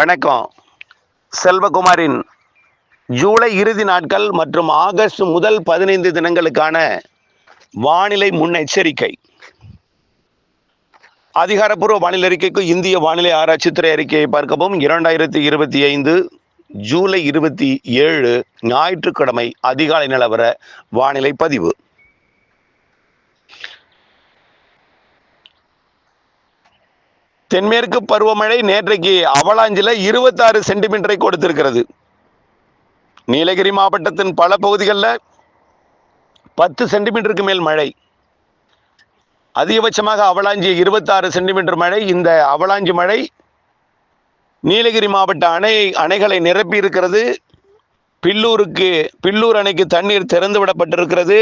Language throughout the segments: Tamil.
வணக்கம். செல்வகுமாரின் ஜூலை இறுதி நாட்கள் மற்றும் ஆகஸ்ட் முதல் பதினைந்து தினங்களுக்கான வானிலை முன்னெச்சரிக்கை. அதிகாரப்பூர்வ வானிலை அறிக்கைக்கு இந்திய வானிலை ஆராய்ச்சித்துறை அறிக்கையை பார்க்கவும். இரண்டாயிரத்தி இருபத்தி ஐந்து ஜூலை இருபத்தி ஏழு ஞாயிற்றுக்கிழமை அதிகாலை நிலவர வானிலை பதிவு. தென்மேற்கு பருவமழை நேற்றைக்கு அவலாஞ்சில இருபத்தாறு சென்டிமீட்டரை கொடுத்திருக்கிறது. நீலகிரி மாவட்டத்தின் பல பகுதிகளில் பத்து சென்டிமீட்டருக்கு மேல் மழை. அதிகபட்சமாக அவலாஞ்சி இருபத்தாறு சென்டிமீட்டர் மழை. இந்த அவலாஞ்சி மழை நீலகிரி மாவட்ட அணை அணைகளை நிரப்பி இருக்கிறது பில்லூருக்கு பில்லூர் அணைக்கு தண்ணீர் திறந்து விடப்பட்டிருக்கிறது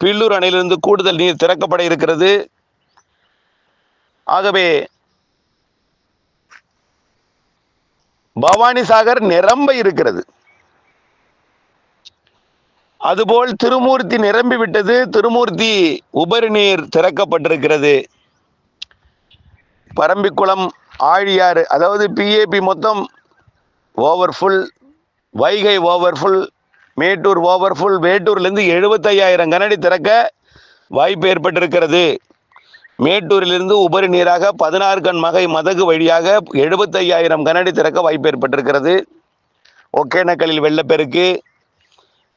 பில்லூர் அணையிலிருந்து கூடுதல் நீர் திறக்கப்பட இருக்கிறது. ஆகவே பவானி சாகர் நிரம்ப இருக்கிறது. அதுபோல் திருமூர்த்தி நிரம்பி விட்டது திருமூர்த்தி உபரி நீர் திறக்கப்பட்டிருக்கிறது. பரம்பிக்குளம் ஆழியாறு அதாவது பிஏபி மொத்தம் overfull Vaigai overfull Mettur overfull வேட்டூர்லேருந்து எழுபத்தையாயிரம் கனடி திறக்க வாய்ப்பு ஏற்பட்டிருக்கிறது. மேட்டூரிலிருந்து உபரி நீராக பதினாறு கண் மகை மதகு வழியாக எழுபத்தையாயிரம் கனஅடி திறக்க வாய்ப்பு ஏற்பட்டிருக்கிறது. ஒகேனக்கலில் வெள்ளப்பெருக்கு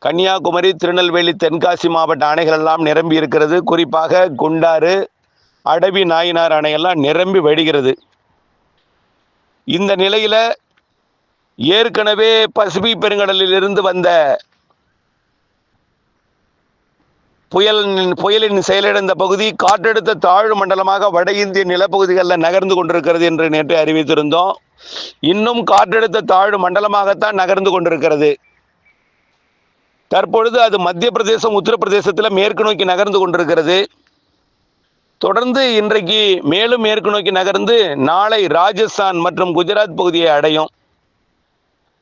கன்னியாகுமரி திருநெல்வேலி தென்காசி மாவட்ட அணைகள் எல்லாம் நிரம்பி இருக்கிறது. குறிப்பாக குண்டாறு அடவி நாயினார் அணையெல்லாம் நிரம்பி வழிகிறது இந்த நிலையில் ஏற்கனவே பசிபிக் பெருங்கடலில் இருந்து வந்த புயல் புயலின் செயலிழந்த பகுதி காற்றழுத்த தாழ்வு மண்டலமாக வட இந்திய நிலப்பகுதிகளில் நகர்ந்து கொண்டிருக்கிறது என்று நேற்று அறிவித்திருந்தோம். இன்னும் காற்றழுத்த தாழ்வு மண்டலமாகத்தான் நகர்ந்து கொண்டிருக்கிறது. தற்பொழுது அது மத்திய பிரதேசம் உத்தரப்பிரதேசத்தில் மேற்கு நோக்கி நகர்ந்து கொண்டிருக்கிறது. தொடர்ந்து இன்றைக்கு மேலும் மேற்கு நோக்கி நகர்ந்து நாளை ராஜஸ்தான் மற்றும் குஜராத் பகுதியை அடையும்.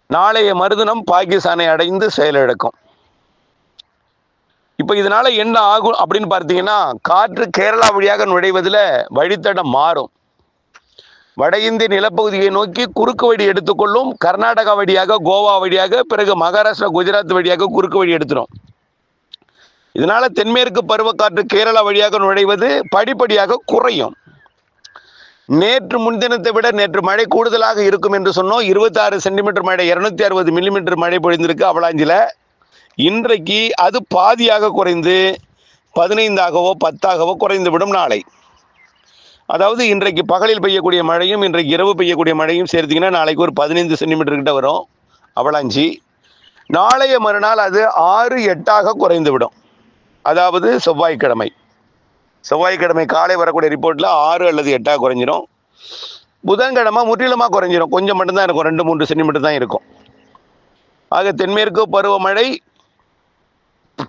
நாளைய மறுதினம் பாகிஸ்தானை அடைந்து செயலிழக்கும். இப்போ இதனால என்ன ஆகும் அப்படின்னு பார்த்தீங்கன்னா காற்று கேரளா வழியாக நுழைவதில் வழித்தடம் மாறும். வட இந்திய நிலப்பகுதியை நோக்கி குறுக்கு வழி எடுத்துக்கொள்ளும் கர்நாடகா வழியாக கோவா வழியாக பிறகு மகாராஷ்டிரா குஜராத் வழியாக குறுக்கு வழி எடுத்துரும். இதனால தென்மேற்கு பருவக்காற்று கேரளா வழியாக நுழைவது படிப்படியாக குறையும். நேற்று முன்தினத்தை விட நேற்று மழை கூடுதலாக இருக்கும் என்று சொன்னோம். இருபத்தாறு சென்டிமீட்டர் மழை இருநூத்தி அறுபது மில்லிமீட்டர் மழை பொழிந்திருக்கு. அவலாஞ்சில இன்றைக்கு அது பாதியாக குறைந்து பதினைந்தாகவோ பத்தாகவோ குறைந்து விடும் நாளை. அதாவது இன்றைக்கு பகலில் பெய்யக்கூடிய மழையும் இன்றைக்கு இரவு பெய்யக்கூடிய மழையும் சேர்த்திங்கன்னா நாளைக்கு ஒரு பதினைந்து சென்டிமீட்டர் கிட்ட வரும் அவளாஞ்சி நாளைய மறுநாள் அது ஆறு எட்டாக குறைந்து விடும் அதாவது செவ்வாய்க்கிழமை. செவ்வாய்க்கிழமை காலை வரக்கூடிய ரிப்போர்ட்டில் ஆறு அல்லது எட்டாக குறைஞ்சிரும். புதன்கிழமை முற்றிலுமாக குறைஞ்சிரும். கொஞ்சம் மட்டும்தான் இருக்கும். ரெண்டு மூன்று சென்டிமீட்டர் தான் இருக்கும். ஆக தென்மேற்கு பருவமழை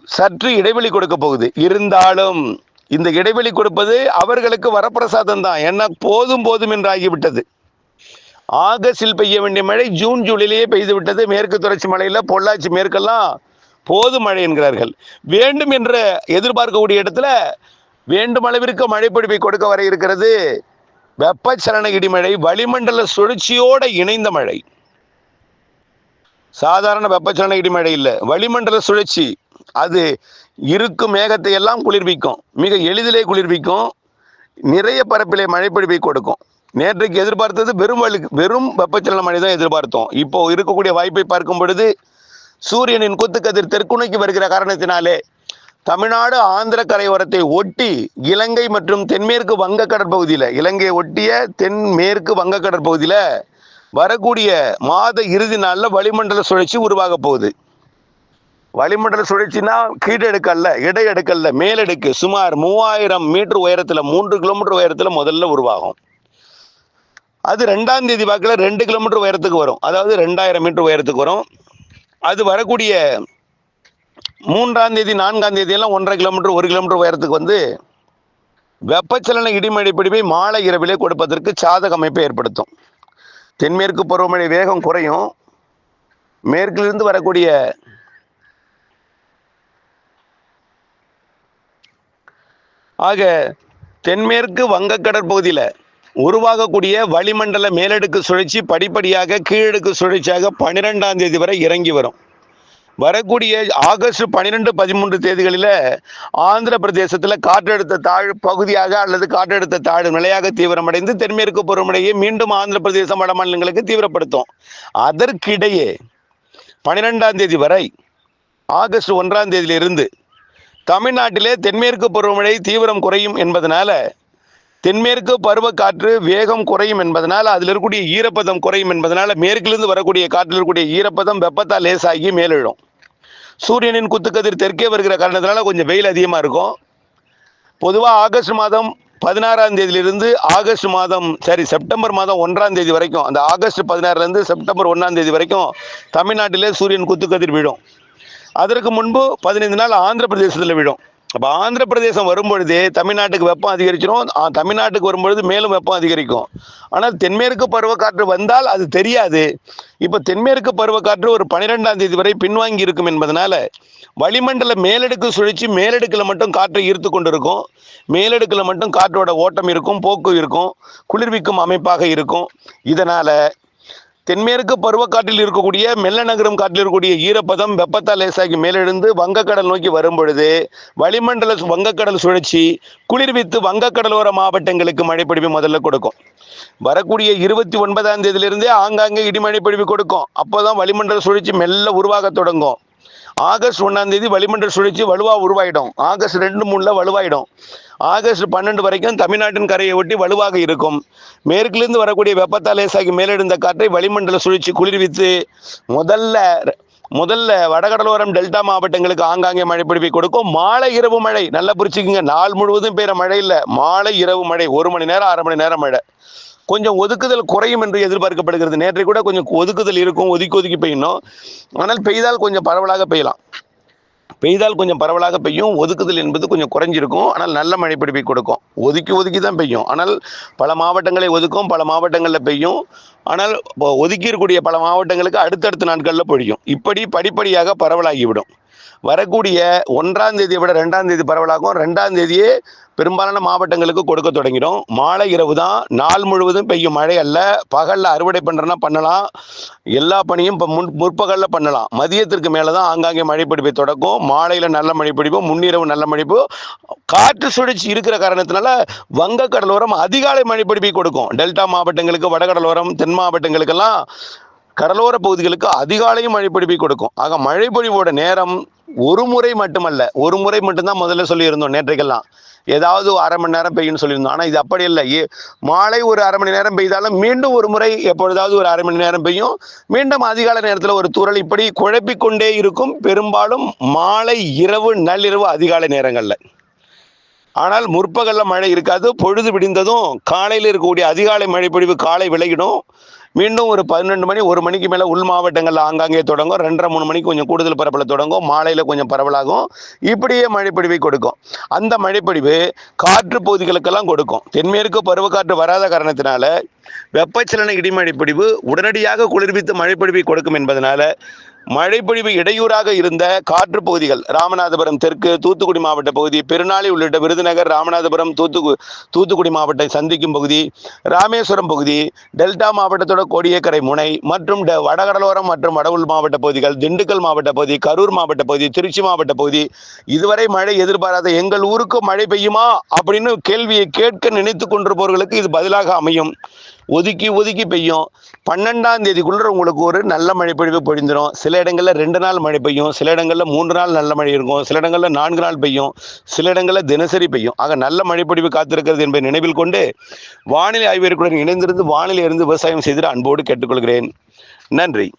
சற்று இடைவெளி கொடுக்க போகுது. இருந்தாலும் இந்த இடைவெளி கொடுப்பது அவர்களுக்கு வரப்பிரசாதம் தான். என்ன போதும் போதும் என்று ஆகிவிட்டது. ஆகஸ்டில் பெய்ய வேண்டிய மழை ஜூன் ஜூலையிலேயே பெய்து விட்டது. மேற்கு தொடர்ச்சி மலையில் பொள்ளாச்சி மேற்கெல்லாம் போதும் மழை என்கிறார்கள். வேண்டும் என்று எதிர்பார்க்கக்கூடிய இடத்துல வேண்டும் அளவிற்கு மழைப்பொழிவை கொடுக்க வர இருக்கிறது. வெப்பச்சலன இடிமழை வளிமண்டல சுழற்சியோடு இணைந்த மழை. சாதாரண வெப்பச்சலன இடிமழை இல்லை. வளிமண்டல சுழற்சி. அது இருக்கும் மேகத்தை எல்லாம் குளிர்விக்கும். மிக எளிதிலே குளிர்விக்கும். நிறைய பரப்பிலே மழைப்பொழிவை கொடுக்கும். நேற்றைக்கு எதிர்பார்த்தது வெறும் வலி வெறும் வெப்பச்சலன மழை தான் எதிர்பார்த்தோம். இப்போ இருக்கக்கூடிய வாய்ப்பை பார்க்கும் பொழுது சூரியனின் குத்துக்கதிர் தெற்குணைக்கு வருகிற காரணத்தினாலே தமிழ்நாடு ஆந்திர கரையோரத்தை ஒட்டி இலங்கை மற்றும் தென்மேற்கு வங்க கடற்பகுதியில் இலங்கையை ஒட்டிய தென்மேற்கு வங்க கடற்பகுதியில் வரக்கூடிய மாத இறுதி நாளில் வளிமண்டல சுழற்சி உருவாக போகுது. வளிமண்டல சுழற்சினா கீழே எடுக்கல்ல இடை எடுக்கல்ல மேலடுக்கு சுமார் மூவாயிரம் மீட்டர் உயரத்தில் மூன்று கிலோமீட்டர் உயரத்தில் முதல்ல உருவாகும். அது ரெண்டாம் தேதி வாக்கில் ரெண்டு கிலோமீட்டர் உயரத்துக்கு வரும். அதாவது ரெண்டாயிரம் மீட்டர் உயரத்துக்கு வரும். அது வரக்கூடிய மூன்றாம் தேதி நான்காம் தேதியெல்லாம் ஒன்றரை கிலோமீட்டர் ஒரு கிலோமீட்டர் உயரத்துக்கு வந்து வெப்பச்சலன இடிமழை பிடிப்பை மாலை இரவிலே கொடுப்பதற்கு சாதக அமைப்பை ஏற்படுத்தும். தென்மேற்கு பருவமழை வேகம் குறையும். மேற்கிலிருந்து வரக்கூடிய ஆக தென்மேற்கு வங்க கடற்பகுதியில் உருவாகக்கூடிய வளிமண்டல மேலடுக்கு சுழற்சி படிப்படியாக கீழடுக்கு சுழற்சியாக பன்னிரெண்டாம் தேதி வரை இறங்கி வரும். வரக்கூடிய ஆகஸ்ட் பன்னிரெண்டு பதிமூன்று தேதிகளில் ஆந்திர பிரதேசத்தில் காற்றழுத்த தாழ் பகுதியாக அல்லது காற்றழுத்த தாழ் நிலையாக தீவிரமடைந்து தென்மேற்கு பருவமழையை மீண்டும் ஆந்திர பிரதேசம் வட மாநிலங்களுக்கு தீவிரப்படுத்தும். அதற்கிடையே பன்னிரெண்டாம் தேதி வரை ஆகஸ்ட் ஒன்றாம் தேதியிலிருந்து தமிழ்நாட்டிலே தென்மேற்கு பருவமழை தீவிரம் குறையும் என்பதனால தென்மேற்கு பருவக்காற்று வேகம் குறையும் என்பதனால் அதில் இருக்கக்கூடிய ஈரப்பதம் குறையும் என்பதனால மேற்கிலிருந்து வரக்கூடிய காற்றில் இருக்கக்கூடிய ஈரப்பதம் வெப்பத்தால் லேசாகி மேலெழும். சூரியனின் குத்துக்கதிர் தெற்கே வருகிற காரணத்தினால கொஞ்சம் வெயில் அதிகமாக இருக்கும். பொதுவாக ஆகஸ்ட் மாதம் பதினாறாம் தேதியிலிருந்து ஆகஸ்ட் மாதம் சரி செப்டம்பர் மாதம் ஒன்றாம் தேதி வரைக்கும் அந்த ஆகஸ்ட் பதினாறுலேருந்து செப்டம்பர் ஒன்றாம் தேதி வரைக்கும் தமிழ்நாட்டிலே சூரியன் குத்துக்கதிர் விழும். அதற்கு முன்பு பதினைந்து நாள் ஆந்திர பிரதேசத்தில் விழும். அப்போ ஆந்திர பிரதேசம் வரும்பொழுதே தமிழ்நாட்டுக்கு வெப்பம் அதிகரிச்சிடும் தமிழ்நாட்டுக்கு வரும்பொழுது மேலும் வெப்பம் அதிகரிக்கும். ஆனால் தென்மேற்கு பருவக்காற்று வந்தால் அது தெரியாது. இப்போ தென்மேற்கு பருவக்காற்று ஒரு பனிரெண்டாம் தேதி வரை பின்வாங்கி இருக்கும் என்பதனால வளிமண்டல மேலடுக்கு சுழற்சி மேலடுக்கில் மட்டும் காற்றை ஈர்த்து கொண்டிருக்கும். மேலடுக்கில் மட்டும் காற்றோட ஓட்டம் இருக்கும் போக்கு இருக்கும் குளிர்விக்கும் அமைப்பாக இருக்கும். இதனால் தென்மேற்கு பருவக்காற்றில் இருக்கக்கூடிய மெல்ல நகரும் காற்றில் இருக்கக்கூடிய ஈரப்பதம் வெப்பத்தால் லேசாகி மேலெழுந்து வங்கக்கடல் நோக்கி வரும் பொழுது வளிமண்டல வங்கக்கடல் சுழற்சி குளிர்வித்து வங்கக்கடலோர மாவட்டங்களுக்கு மழைப்பொழிவு முதல்ல கொடுக்கும். வரக்கூடிய இருபத்தி ஒன்பதாம் தேதியிலிருந்தே ஆங்காங்கே இடிமழை பொழிவு கொடுக்கும். அப்போதான் வளிமண்டல சுழற்சி மெல்ல உருவாக தொடங்கும். ஆகஸ்ட் ஒன்றாம் தேதி வளிமண்டல சுழற்சி வலுவாக உருவாயிடும். ஆகஸ்ட் ரெண்டு மூணில் வலுவாயிடும். ஆகஸ்ட் பன்னெண்டு வரைக்கும் தமிழ்நாட்டின் கரையை ஒட்டி வலுவாக இருக்கும். மேற்கிலிருந்து வரக்கூடிய வெப்பத்தால் லேசாகி மேலெழுந்த காற்றை வளிமண்டல சுழற்சி குளிர்வித்து முதல்ல முதல்ல வடகடலோரம் டெல்டா மாவட்டங்களுக்கு ஆங்காங்கே மழை பிடிப்பை கொடுக்கும். மாலை இரவு மழை. நல்லா புரிச்சுக்குங்க நாள் முழுவதும் பெய்கிற மழை இல்லை. மாலை இரவு மழை. ஒரு மணி நேரம் அரை மணி நேரம் மழை. கொஞ்சம் ஒதுக்குதல் குறையும் என்று எதிர்பார்க்கப்படுகிறது. நேற்றை கூட கொஞ்சம் ஒதுக்குதல் இருக்கும் ஒதுக்கி ஒதுக்கி பெய்யணும். ஆனால் பெய்தால் கொஞ்சம் பரவலாக பெய்யலாம். பெய்தால் கொஞ்சம் பரவலாக பெய்யும். ஒதுக்குதல் என்பது கொஞ்சம் குறைஞ்சிருக்கும். ஆனால் நல்ல மழை பிடிப்பை கொடுக்கும். ஒதுக்கி ஒதுக்கி தான் பெய்யும். ஆனால் பல மாவட்டங்களை ஒதுக்கும் பல மாவட்டங்களில் பெய்யும். ஆனால் இப்போ ஒதுக்கி இருக்கக்கூடிய பல மாவட்டங்களுக்கு அடுத்தடுத்த நாட்களில் பொழியும். இப்படி படிப்படியாக பரவலாகிவிடும். வரக்கூடிய ஒன்றாம் தேதியை விட ரெண்டாம் தேதி பரவலாகும். ரெண்டாம் தேதியே பெரும்பாலான மாவட்டங்களுக்கு கொடுக்க தொடங்கிடும். மாலை இரவு தான். நாள் முழுவதும் பெய்யும் மழை அல்ல. பகலில் அறுவடை பண்ணுறனா பண்ணலாம். எல்லா பணியும் இப்போ முன் முற்பகலில் பண்ணலாம். மதியத்திற்கு மேலே தான் ஆங்காங்கே மழைப்பிடிப்பை தொடக்கும். மாலையில் நல்ல மழைப்பிடிப்பு முன்னிரவு நல்ல மழைப்பு. காற்று சுழற்சி இருக்கிற காரணத்தினால வங்க கடலோரம் அதிகாலை மழைப்பிடிப்பை கொடுக்கும். டெல்டா மாவட்டங்களுக்கு வடகடலோரம் தென் மாவட்டங்களுக்கெல்லாம் கடலோர பகுதிகளுக்கு அதிகாலையும் மழைப்பொழிவை கொடுக்கும். ஆக மழைப்பொழிவோட நேரம் ஒரு முறை மட்டுமல்ல ஒரு முறை மட்டும்தான் முதல்ல சொல்லியிருந்தோம் நேற்றைக்கெல்லாம். ஏதாவது ஒரு அரை மணி நேரம் பெய்யும்னு சொல்லியிருந்தோம். ஆனால் இது அப்படி இல்லை. ஏ மாலை ஒரு அரை மணி நேரம் பெய்தாலும் மீண்டும் ஒரு முறை எப்பொழுதாவது ஒரு அரை மணி நேரம் பெய்யும். மீண்டும் அதிகாலை நேரத்தில் ஒரு துறள் இப்படி குழப்பிக்கொண்டே இருக்கும். பெரும்பாலும் மாலை இரவு நள்ளிரவு அதிகாலை நேரங்களில். ஆனால் முற்பகலில் மழை இருக்காது. பொழுது விடிந்ததும் காலையில் இருக்கக்கூடிய அதிகாலை மழை பொழிவு காலை விளையிடும் மீண்டும் ஒரு பன்னெண்டு மணி ஒரு மணிக்கு மேலே உள் மாவட்டங்களில் ஆங்காங்கே தொடங்கும். ரெண்டரை மூணு மணிக்கு கொஞ்சம் கூடுதல் பரப்பில் தொடங்கும். மாலையில் கொஞ்சம் பரவலாகும். இப்படியே மழைப்பொழிவை கொடுக்கும். அந்த மழைப்பொழிவு காற்று பகுதிகளுக்கெல்லாம் கொடுக்கும். தென்மேற்கு பருவக்காற்று வராத காரணத்தினால வெப்பச்சலன இடிமழை உடனடியாக குளிர்வித்து மழைப்பொழிவை கொடுக்கும் என்பதனால மழைப்பொழிவு இடையூறாக இருந்த காற்று பகுதிகள் ராமநாதபுரம் தெற்கு தூத்துக்குடி மாவட்ட பகுதி பெருநாளி உள்ளிட்ட விருதுநகர் ராமநாதபுரம் தூத்துக்கு தூத்துக்குடி மாவட்டத்தை சந்திக்கும் பகுதி ராமேஸ்வரம் பகுதி டெல்டா மாவட்டத்தோட கோடியக்கரை முனை மற்றும் வடகடலோரம் மற்றும் வடவுள் மாவட்ட பகுதிகள் திண்டுக்கல் மாவட்ட பகுதி கரூர் மாவட்ட பகுதி திருச்சி மாவட்ட பகுதி இதுவரை மழை எதிர்பாராத எங்கள் ஊருக்கு மழை பெய்யுமா? அப்படின்னு கேள்வியை கேட்க நினைத்து கொண்டிருப்பவர்களுக்கு இது பதிலாக அமையும். ஒதுக்கி ஒதுக்கி பெய்யும். பன்னெண்டாம் தேதிக்குள்ளே உங்களுக்கு ஒரு நல்ல மழை பொழிவு பொழிந்துடும் சில இடங்களில் ரெண்டு நாள் மழை பெய்யும். சில இடங்களில் மூன்று நாள் நல்ல மழை இருக்கும். சில இடங்களில் நான்கு நாள் பெய்யும். சில இடங்களில் தினசரி பெய்யும். ஆக நல்ல மழை பொழிவு காத்திருக்கிறது என்பதை நினைவில் கொண்டு வானிலை ஆய்வியர்களுடன் இணைந்திருந்து வானிலை இருந்து விவசாயம் செய்திட அன்போடு கேட்டுக்கொள்கிறேன். நன்றி.